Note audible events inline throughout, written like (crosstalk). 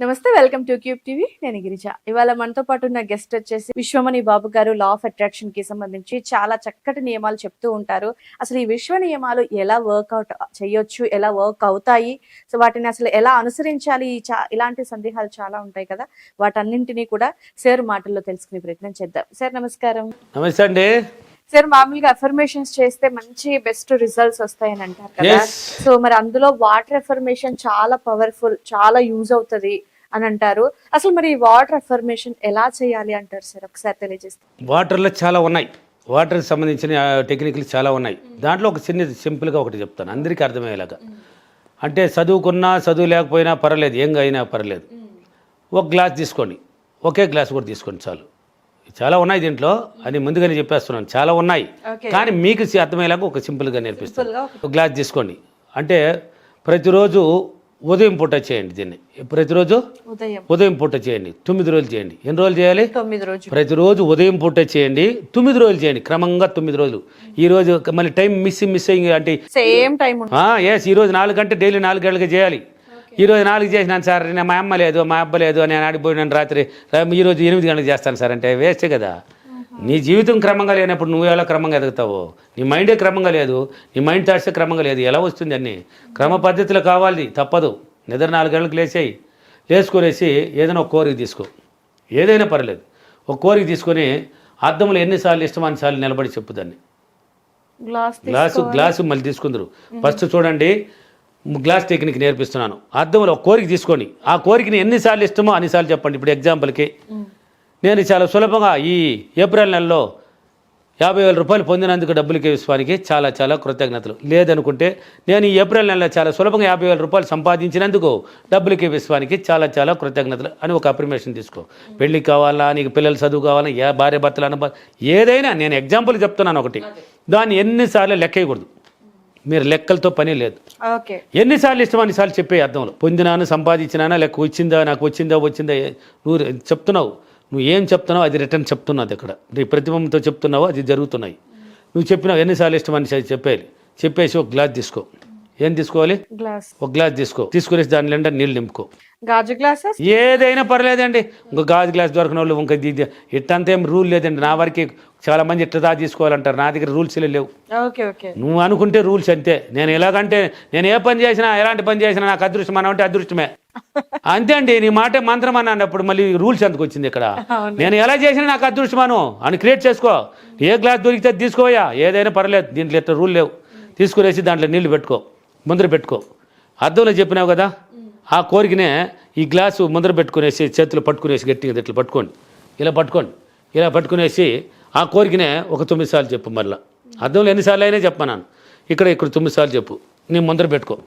నమస్తే welcome to cube TV. నేను గిరిజ. ఇవాళ మనతో పాటు ఉన్న గెస్ట్ వచ్చేసి విశ్వమణి బాబు గారు లా ఆఫ్ అట్రాక్షన్కి సంబంధించి చాలా చక్కటి నియమాలు చెప్తూ ఉంటారు. అసలు ఈ విశ్వ నియమాలు ఎలా వర్కౌట్ చేయొచ్చు ఎలా వర్క్ అవుతాయి? సో వాటిని అసలు ఎలా అనుసరించాలి? ఇలాంటి సందేహాలు చాలా ఉంటాయి కదా. వాటన్నింటినీ కూడా సార్ మాటల్లో తెలుసుకునే ప్రయత్నం చేద్దాం. సార్ నమస్కారం. నమస్తే అండి. సార్ మామూలుగా అఫర్మేషన్స్ చేస్తే మంచి బెస్ట్ రిజల్ట్స్ వస్తాయని అంటారు కదా. సో మరి అందులో వాటర్ అఫర్మేషన్ చాలా పవర్ఫుల్ చాలా యూజ్ అవుతది అని అంటారు. అసలు మరి వాటర్ అఫర్మేషన్ ఎలా చేయాలి అంటారు సార్? ఒకసారి తెలియజేస్తే. వాటర్లో చాలా ఉన్నాయి. వాటర్కి సంబంధించిన టెక్నిక్లు చాలా ఉన్నాయి. దాంట్లో ఒక చిన్న సింపుల్గా ఒకటి చెప్తాను. అందరికీ అర్థమయ్యేలాగా. అంటే చదువుకున్నా చదువు లేకపోయినా పర్లేదు ఏం అయినా పర్లేదు ఒక గ్లాస్ తీసుకోండి. ఒకే గ్లాస్ కూడా తీసుకోండి చాలు. చాలా ఉన్నాయి దీంట్లో. అని ముందుగానే చెప్పేస్తున్నాను. చాలా ఉన్నాయి. కానీ మీకు అర్థమయ్యేలాగా ఒక సింపుల్గా నేర్పిస్తాను. ఒక గ్లాస్ తీసుకోండి. అంటే ప్రతిరోజు ఉదయం పూట చేయండి దీన్ని. ప్రతిరోజు ఉదయం. ఉదయం పూట చేయండి. తొమ్మిది రోజులు చేయండి. ఎన్ని రోజులు చేయాలి? ప్రతిరోజు ఉదయం పూట చేయండి. తొమ్మిది రోజులు చేయండి. క్రమంగా తొమ్మిది రోజులు. ఈ రోజు మళ్ళీ టైం మిస్ మిస్ అంటే సేమ్ టైం ఎస్ ఈ రోజు నాలుగు గంటలు డైలీ నాలుగు గంటలకు చేయాలి. ఈ రోజు నాలుగు చేసినాను సార్. నేను మా అమ్మ లేదు మా అబ్బ లేదు నేను ఆడిపోయినాను రాత్రి. రా- ఈ రోజు ఎనిమిది గంటలకు చేస్తాను సార్ అంటే వేస్టే కదా. నీ జీవితం క్రమంగా లేనప్పుడు నువ్వు ఎలా క్రమంగా ఎదుగుతావు? నీ మైండే క్రమంగా లేదు నీ మైండ్ థాట్సే క్రమంగా లేదు. ఎలా వస్తుంది అన్ని? క్రమ పద్ధతిలో కావాలి తప్పదు. నిద్ర నాలుగు గంటలకు లేచేయి. లేచుకొనేసి ఏదైనా ఒక కోరిక తీసుకో. ఏదైనా పర్లేదు. ఒక కోరిక తీసుకొని అద్దంలో ఎన్నిసార్లు ఇష్టం అన్నిసార్లు నిలబడి చెప్పు దాన్ని. గ్లాసు గ్లాసు మళ్ళీ తీసుకుందరు. ఫస్ట్ చూడండి గ్లాస్ టెక్నిక్ నేర్పిస్తున్నాను. ఒక కోరిక తీసుకోండి ఆ కోరికని ఎన్నిసార్లు ఇష్టమో అన్నిసార్లు చెప్పండి. ఇప్పుడు ఎగ్జాంపుల్కి నేను చాలా సులభంగా ఈ ఏప్రిల్ నెలలో యాభై వేల రూపాయలు పొందినందుకు డబ్బులకి విశ్వానికి చాలా చాలా కృతజ్ఞతలు. లేదనుకుంటే నేను ఈ ఏప్రిల్ నెలలో చాలా సులభంగా యాభై వేల రూపాయలు సంపాదించినందుకు డబ్బులకి విశ్వానికి చాలా చాలా కృతజ్ఞతలు అని ఒక అప్రిమేషన్ తీసుకో. పెళ్ళి కావాలా నీకు పిల్లలు చదువు కావాలా ఏ భార్య భర్తలు అన్న ఏదైనా నేను ఎగ్జాంపుల్ చెప్తున్నాను ఒకటి. దాన్ని ఎన్నిసార్లు లెక్కేయకూడదు. మీరు లెక్కలతో పని లేదు. ఎన్నిసార్లు ఇష్టం అన్నిసార్లు చెప్పే అర్థంలో పొందినాను సంపాదించినానా లేక వచ్చిందా నాకు వచ్చిందా వచ్చిందా నువ్వు చెప్తున్నావు. నువ్వు ఏం చెప్తున్నావు అది రిటర్న్ చెప్తున్నది ఇక్కడ నీ ప్రతిబింబంతో చెప్తున్నావు అది జరుగుతున్నాయి. నువ్వు చెప్పినావు ఎన్నిసార్లు ఇష్టం అని చెప్పేయాలి. చెప్పేసి ఒక గ్లాస్ తీసుకో. ఏం తీసుకోవాలి? గ్లాస్. ఒక గ్లాస్ తీసుకో. తీసుకునేసి దాని నిండా నీళ్ళు నింపుకో. గాజు గ్లాసెస్ ఏదైనా పర్లేదండి. ఇంకో గాజు గ్లాస్ దొరకని వాళ్ళు ఇంకా ఇట్టంతా ఏం రూల్ లేదండి. నా వరకు చాలా మంది ఇట్ట దా తీసుకోవాలంటారు. నా దగ్గర రూల్స్ లేవు. Okay okay. నువ్వు అనుకుంటే రూల్స్ అంతే. నేను ఎలాగంటే నేను ఏ పని చేసినా ఎలాంటి పని చేసినా నాకు అదృష్టం అని అంటే అదృష్టమే. (laughs) అంతే అండి. నీ మాట మంత్రం అని అన్నప్పుడు మళ్ళీ రూల్స్ ఎందుకు వచ్చింది ఇక్కడ. నేను ఎలా చేసినా నాకు అదృష్టమాను. అని క్రియేట్ చేసుకో. ఏ గ్లాస్ దొరికితే తీసుకోయా ఏదైనా పర్లేదు. దీంట్లో ఇట్లా రూల్ లేవు. తీసుకునేసి దాంట్లో నీళ్ళు పెట్టుకో. ముందర పెట్టుకో. అద్దంలో చెప్పినావు కదా? ఆ కోరికనే ఈ గ్లాసు ముందర పెట్టుకునేసి చేతులు పట్టుకునేసి గట్టిగా ఇట్లా పట్టుకోండి. ఇలా పట్టుకోండి. ఇలా పట్టుకునేసి ఆ కోరికనే ఒక తొమ్మిది సార్లు చెప్పు మళ్ళా. అద్దంలో ఎన్నిసార్లు అయినా చెప్పన్నాను ఇక్కడ ఇక్కడ తొమ్మిది సార్లు చెప్పు. నీ ముందర పెట్టుకో.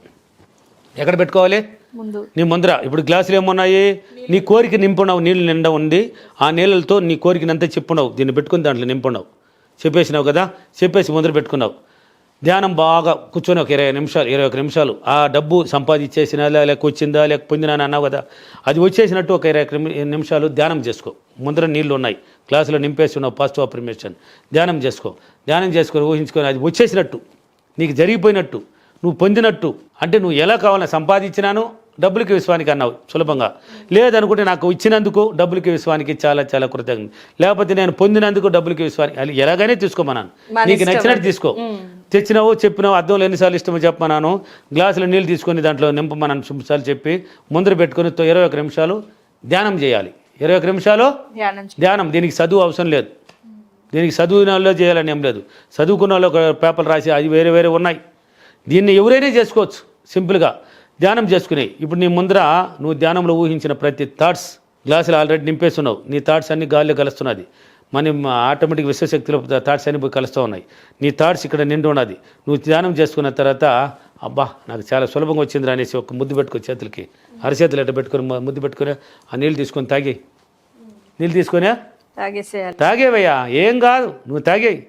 ఎక్కడ పెట్టుకోవాలి? ముందు. నీ ముందర. ఇప్పుడు గ్లాసులు ఏమున్నాయి? నీ కోరిక నింపున్నావు నీళ్ళు నిండా ఉంది. ఆ నీళ్ళతో నీ కోరికనంతా చెప్పున్నావు దీన్ని పెట్టుకుని దాంట్లో నింపున్నావు చెప్పేసినావు కదా? చెప్పేసి ముందర పెట్టుకున్నావు. ధ్యానం బాగా కూర్చొని ఒక ఇరవై నిమిషాలు ఇరవై ఒక నిమిషాలు. ఆ డబ్బు సంపాదించేసినా లేక వచ్చిందా లేక పొందినా అని అన్నావు కదా అది వచ్చేసినట్టు ఒక ఇరవై నిమిషాలు ధ్యానం చేసుకో. ముందర నీళ్ళు ఉన్నాయి. క్లాసులో నింపేసి ఉన్నావు పాజిటివ్ అప్రిమేషన్ ధ్యానం చేసుకో. ధ్యానం చేసుకొని ఊహించుకొని అది వచ్చేసినట్టు. నీకు జరిగిపోయినట్టు. నువ్వు పొందినట్టు. అంటే నువ్వు ఎలా కావాలని సంపాదించినాను? డబ్బులకి విశ్వానికి అన్నావు సులభంగా. లేదనుకుంటే నాకు ఇచ్చినందుకు డబ్బులకి విశ్వానికి చాలా చాలా కృతజ్ఞత. లేకపోతే నేను పొందినందుకు డబ్బులకి విశ్వానికి ఎలాగైనా తీసుకోమన్నాను మన నీకు నచ్చినట్టు. తీసుకో. తెచ్చినావు చెప్పినావు అద్దంలో ఎన్నిసార్లు ఇష్టమో చెప్పమన్నాను గ్లాసులో నీళ్ళు తీసుకొని దాంట్లో నింపమన్నాను నిమిషాలు చెప్పి ముందర పెట్టుకొని తో- ఇరవై ఒక నిమిషాలు ధ్యానం చేయాలి. ఇరవై ఒక నిమిషాలు ధ్యానం దీనికి చదువు అవసరం లేదు. దీనికి వాళ్ళు చేయాలని ఏం లేదు. చదువుకున్న వాళ్ళు ఒక పేపర్ రాసి అది వేరే వేరే ఉన్నాయి. దీన్ని ఎవరైనా చేసుకోవచ్చు సింపుల్గా. ధ్యానం చేసుకుని. ఇప్పుడు నీ ముందర నువ్వు ధ్యానంలో ఊహించిన ప్రతి థాట్స్ గ్లాసులు ఆల్రెడీ నింపేస్తున్నావు. నీ థాట్స్ అన్ని గాల్లో కలుస్తున్నది. మన ఆటోమేటిక్ విశ్వశక్తిలో థాట్స్ అన్ని పోయి కలుస్తూ ఉన్నాయి. నీ థాట్స్ ఇక్కడ నిండి ఉన్నది. నువ్వు ధ్యానం చేసుకున్న తర్వాత అబ్బా నాకు చాలా సులభంగా వచ్చిందిరా అనేసి ఒక ముద్దు పెట్టుకో చేతులకి. అరచేతులు ఎట్ట పెట్టుకొని ముద్దు పెట్టుకొని ఆ నీళ్ళు తీసుకొని తాగి. నీళ్ళు తీసుకొని తాగేవయ్యా. ఏం కాదు. నువ్వు తాగేయి.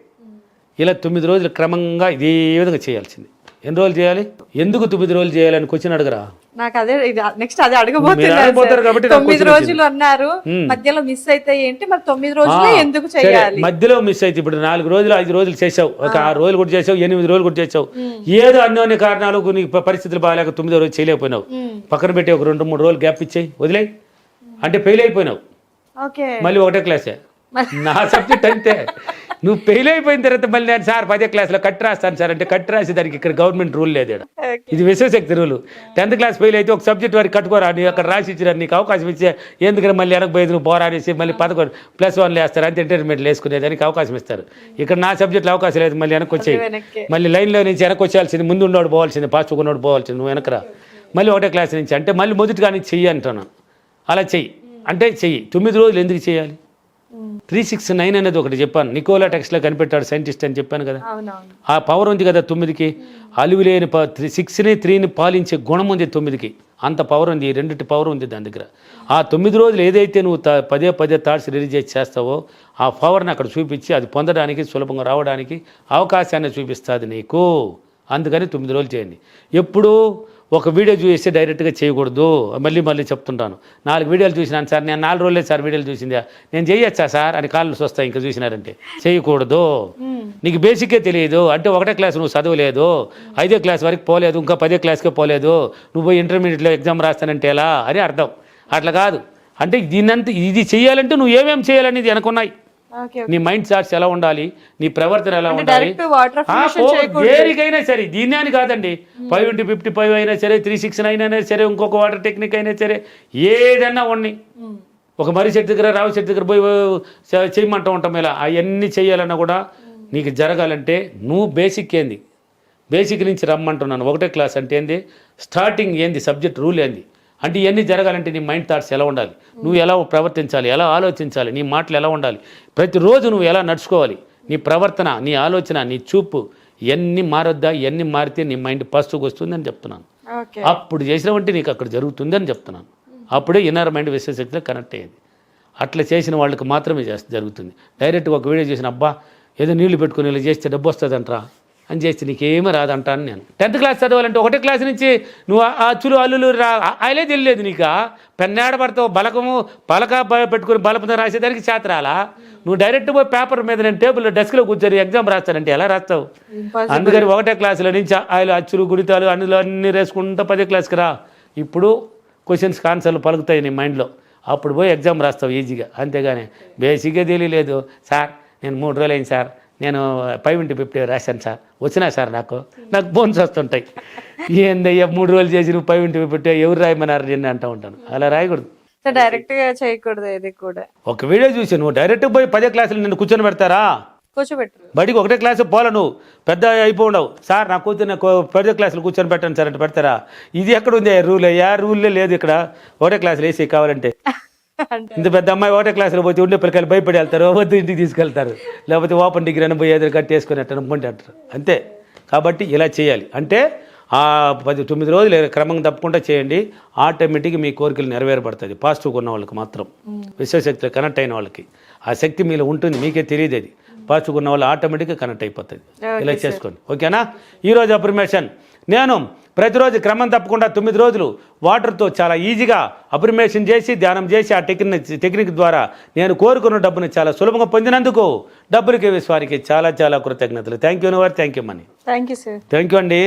ఇలా తొమ్మిది రోజులు క్రమంగా ఇదే విధంగా చేయాల్సింది. ఎన్ని రోజులు చేయాలి? ఎందుకు తొమ్మిది రోజులు చేయాలని క్వశ్చన్ అడగరా? నాకు అదే నెక్స్ట్ అదే అడగబోతున్నారు కాబట్టి తొమ్మిది రోజులు అన్నారు. మధ్యలో మిస్ అయితే ఏంటి? మరి తొమ్మిది రోజులే ఎందుకు చేయాలి? మధ్యలో మిస్ అయితే ఇప్పుడు నాలుగు రోజులు ఐదు రోజులు చేసావు. ఒక ఆరు రోజులు కూడా చేసావు ఎనిమిది రోజులు కూడా చేసావు. ఏదో అన్యోన్య కారణాలకు నీకు పరిస్థితులు బాగాలేక తొమ్మిదో రోజు చేయలేకపోయినావు. పక్కన పెట్టి ఒక రెండు మూడు రోజులు గ్యాప్ ఇచ్చేయి వదిలేయి. అంటే ఫెయిల్ అయిపోయినావు. ఓకే. మళ్ళీ ఒకటే క్లాసే నా సబ్జెక్ట్ అంతే. నువ్వు ఫెయిల్ అయిపోయిన తర్వాత మళ్ళీ నేను సార్ పదే క్లాస్లో కట్టి రాస్తాను సార్ అంటే కట్టి రాసి దానికి ఇక్కడ గవర్నమెంట్ రూల్ లేదు. ఇది Vishwashakti rule tenth class fail అయితే ఒక సబ్జెక్ట్ వారికి కట్టుకోరా నీ అక్కడ రాసి ఇచ్చిరా నీకు అవకాశం ఇచ్చే ఎందుకంటే మళ్ళీ వెనక పోయేది నువ్వు పోరా అనేసి మళ్ళీ పదకొండు ప్లస్ వన్ వేస్తారు అంతే ఇంటర్మీడియట్ వేసుకునేదానికి అవకాశం ఇస్తారు. ఇక్కడ నా సబ్జెక్ట్లో అవకాశం లేదు మళ్ళీ వెనక్కి. వచ్చేయి. మళ్ళీ లైన్లో నుంచి వెనక్కి వచ్చేయాల్సింది ముందు ఉన్నోడు పోవాల్సింది పాస్ ఉన్నోడు పోవాల్సింది నువ్వు వెనకరా. మళ్ళీ ఒకటే క్లాస్ నుంచి అంటే మళ్ళీ మొదటిగా నుంచి చెయ్యి అంటున్నాను అలా చెయ్యి. అంటే చెయ్యి. తొమ్మిది రోజులు ఎందుకు చేయాలి త్రీ సిక్స్ నైన్ అనేది ఒకటి చెప్పాను. నికోలా టెక్స్ట్లో కనిపెట్టాడు సైంటిస్ట్ అని చెప్పాను కదా. ఆ పవర్ ఉంది కదా తొమ్మిదికి. అలువు లేని ప త్రీ సిక్స్ని త్రీని పాలించే గుణం ఉంది తొమ్మిదికి. అంత పవర్ ఉంది. రెండింటి పవర్ ఉంది దాని దగ్గర. ఆ తొమ్మిది రోజులు ఏదైతే నువ్వు పదే పదే థాట్స్ రిలీజ్ చేసి చేస్తావో ఆ పవర్ని అక్కడ చూపించి అది పొందడానికి సులభంగా రావడానికి అవకాశాన్ని చూపిస్తుంది నీకు. అందుకని తొమ్మిది రోజులు చేయండి. ఎప్పుడు ఒక వీడియో చూస్తే డైరెక్ట్గా చేయకూడదు. మళ్ళీ మళ్ళీ చెప్తుంటాను. నాలుగు వీడియోలు చూసినాను సార్. నేను నాలుగు రోజులే సార్ వీడియోలు చూసిందా. నేను చేయొచ్చా సార్? అని కాళ్ళు వస్తాయి ఇంకా చూసినారంటే. చేయకూడదు. నీకు బేసిక్కే తెలియదు. అంటే ఒకటే క్లాస్ నువ్వు చదవలేదు. ఐదో క్లాస్ వరకు పోలేదు. ఇంకా పదే క్లాస్కే పోలేదు. నువ్వు ఇంటర్మీడియట్లో ఎగ్జామ్ రాస్తానంటే ఎలా? అని అర్థం. అట్లా కాదు. అంటే దీన్నంతా ఇది చేయాలంటే నువ్వు ఏమేమి చేయాలనేది అనుకున్నాయి నీ మైండ్ థాట్స్ ఎలా ఉండాలి? నీ ప్రవర్తన ఎలా ఉండాలి? దేనికైనా సరే దీన్ని అని కాదండి. ఫైవ్ ఇంటూ ఫిఫ్టీ ఫైవ్ అయినా సరే త్రీ సిక్స్ నైన్ అయినా సరే ఇంకొక వాటర్ టెక్నిక్ అయినా సరే ఏదన్నా ఉన్నాయి ఒక మర్రి చెట్టు దగ్గర రావి చెట్టు దగ్గర పోయి చేయమంటూ ఉంటాం ఇలా. అవన్నీ చేయాలన్నా కూడా నీకు జరగాలంటే నువ్వు బేసిక్ ఏంది? బేసిక్ నుంచి రమ్మంటున్నాను. ఒకటే క్లాస్ అంటే ఏంది? స్టార్టింగ్ ఏంది? సబ్జెక్ట్ రూల్ ఏంది? అంటే ఇవన్నీ జరగాలంటే నీ మైండ్ థాట్స్ ఎలా ఉండాలి? నువ్వు ఎలా ప్రవర్తించాలి? ఎలా ఆలోచించాలి? నీ మాటలు ఎలా ఉండాలి? ప్రతిరోజు నువ్వు ఎలా నడుచుకోవాలి? నీ ప్రవర్తన నీ ఆలోచన నీ చూపు ఇవన్నీ మారొద్దా ఇవన్నీ మారితే నీ మైండ్ పాజిటివ్గా వస్తుందని చెప్తున్నాను. అప్పుడు చేసినవంటే నీకు అక్కడ జరుగుతుందని చెప్తున్నాను. అప్పుడే ఇన్నర్ మైండ్ విశ్వశక్తిలో కనెక్ట్ అయ్యేది. అట్లా చేసిన వాళ్ళకి మాత్రమే జరుగుతుంది. డైరెక్ట్గా ఒక వీడియో చేసిన అబ్బా ఏదో నీళ్ళు పెట్టుకుని ఇలా చేస్తే డబ్బు వస్తుందంట్రా. అని చేస్తే నీకేమీ రాదంటాను నేను. టెన్త్ క్లాస్ చదవాలంటే ఒకటే క్లాస్ నుంచి నువ్వు ఆ అచ్చులు అల్లులు రా. ఆయలే తెలియలేదు నీకు. పెన్నాడ పడతావు బలకము పలక పెట్టుకుని బలపంతో రాసేదానికి చేతరాలా నువ్వు డైరెక్ట్ పోయి పేపర్ మీద నేను టేబుల్లో డెస్క్లో కూర్చొని ఎగ్జామ్ రాస్తానంటే ఎలా రాస్తావు? అందుకని ఒకటే క్లాసులో నుంచి ఆయన అచ్చులు గుడితాలు అందులో అన్ని వేసుకుంటా పదే క్లాస్కి రా. ఇప్పుడు క్వశ్చన్స్ ఆన్సర్లు పలుకుతాయి నీ మైండ్లో అప్పుడు పోయి ఎగ్జామ్ రాస్తావు ఈజీగా అంతేగాని బేసిక్గా తెలియలేదు. సార్ నేను మూడు రోజులు అయింది సార్. నేను ఫైవ్ ఇంటూ ఫిఫ్టీ రాశాను సార్. వచ్చినా సార్ నాకు. నాకు బోన్స్ వస్తుంటాయి. ఏందయ్యా మూడు రోజులు చేసి నువ్వు ఫైవ్ ఇంటూ ఫిఫ్టీ ఎవరు రాయమన్నారు నేను అంటూ ఉంటాను. అలా రాయకూడదు. డైరెక్ట్గా చేయకూడదు ఇది కూడా. ఒక వీడియో చూసి నువ్వు డైరెక్ట్ పోయి పదే క్లాసులు నిన్ను కూర్చొని పెడతారా? కూర్చోబెట్టరు. బడికి ఒకటే క్లాసు పోలే నువ్వు. పెద్ద అయిపోఉండవు సార్ నా నాకు పెద్ద క్లాసులు కూర్చొని పెట్టండి సార్ అంటే పెడతారా? ఇది ఎక్కడ ఉంది? రూల్ అయ్యా రూల్లే లేదు ఇక్కడ. ఒకటే క్లాసులు వేసి కావాలంటే. ఇంత పెద్ద అమ్మాయి ఒకటే క్లాసులో పోతే ఉండే పిల్లకాయలు భయపడి వెళ్తారు వద్దు ఇంటికి తీసుకెళ్తారు. లేకపోతే ఓపెన్ డిగ్రీ అని పోయి ఎదురు కట్టేసుకొని అట్ట అనుకుంటే అంటారు. అంతే. కాబట్టి ఇలా చేయాలి. అంటే ఆ పది తొమ్మిది రోజులు క్రమంగా తప్పకుండా చేయండి. ఆటోమేటిక్గా మీ కోరికలు నెరవేరబడుతుంది పాజిటివ్గా ఉన్న వాళ్ళకి మాత్రం. విశ్వశక్తిలో కనెక్ట్ అయిన వాళ్ళకి. ఆ శక్తి మీలో ఉంటుంది. మీకే తెలియదు అది. పాజిటివ్గా ఉన్న వాళ్ళు ఆటోమేటిక్గా కనెక్ట్ అయిపోతుంది ఇలా చేసుకోండి. ఓకేనా? ఈరోజు అప్రిమేషన్ నేను ప్రతిరోజు క్రమం తప్పకుండా తొమ్మిది రోజులు వాటర్తో చాలా ఈజీగా అప్రిమేషన్ చేసి ధ్యానం చేసి ఆ టెక్నిక్ టెక్నిక్ ద్వారా నేను కోరుకున్న డబ్బుని చాలా సులభంగా పొందినందుకు డబ్బులకి విశ్వానికి చాలా చాలా కృతజ్ఞతలు. థ్యాంక్ యూ నవర్ thank you money thank you sir thank you అండి.